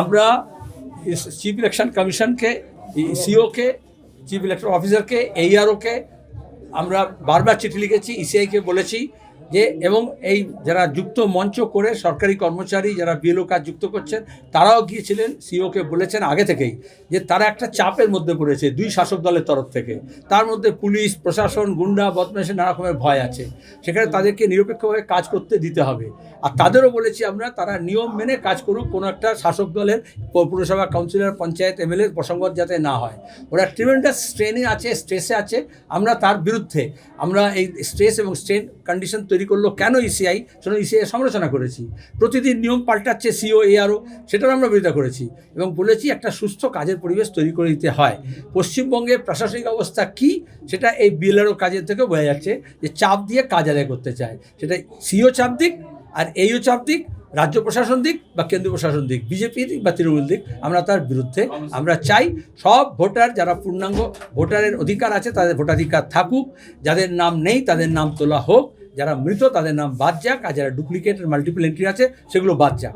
আমরা chief election কমিশনকে সিওকে chief election অফিসারকে এইআরওকে আমরা বারবার চিঠি লিখেছি ইসিআইকে বলেছি যে এবং এই যারা যুক্ত মঞ্চ করে সরকারি কর্মচারী যারা বিএলও কাজ যুক্ত করছেন, তারাও গিয়েছিলেন সিওকে বলেছেন আগে থেকেই যে তারা একটা চাপের মধ্যে পড়েছে দুই শাসক দলের তরফ থেকে। তার মধ্যে পুলিশ, প্রশাসন, গুন্ডা বদমাশের নানা রকমের ভয় আছে। সেখানে তাদেরকে নিরপেক্ষভাবে কাজ করতে দিতে হবে। আর তাদেরও বলেছি আমরা, তারা নিয়ম মেনে কাজ করুক, কোনো একটা শাসক দলের পুরসভা কাউন্সিলর, পঞ্চায়েত এমএলএ প্রসঙ্গত যাতে না হয়। ওরা ট্রিমেন্ডাস স্ট্রেনে আছে স্ট্রেসে আছে। আমরা তার বিরুদ্ধে, আমরা এই স্ট্রেস এবং স্ট্রেন কন্ডিশন তৈরি করল, কেন E ইসিআই সেটা ইসিআই সমালোচনা করেছি। প্রতিদিন নিয়ম পাল্টাচ্ছে সিও এআরও সেটাও আমরা বিরোধিতা করেছি। এবং বলেছি একটা সুস্থ কাজের পরিবেশ তৈরি করে দিতে হয়। পশ্চিমবঙ্গে প্রশাসনিক অবস্থা কি? সেটা এই বিএলআরও কাজের থেকে বোঝা যাচ্ছে যে চাপ দিয়ে কাজ আদায় করতে চায়। সেটা সিও চাপ দিক আর এইও চাপ দিক, রাজ্য প্রশাসন দিক বা কেন্দ্রীয় প্রশাসন দিক বিজেপি দিক বা তৃণমূল দিক, আমরা তার বিরুদ্ধে আমরা চাই সব ভোটার, যারা পূর্ণাঙ্গ ভোটারের অধিকার আছে তাদের ভোটাধিকার থাকুক, যাদের নাম নেই তাদের নাম তোলা হোক। যারা মৃত তাদের নাম বাদ যাক, আর যারা ডুপ্লিকেট মাল্টিপল এন্ট্রি আছে, সেগুলো বাদ যাক।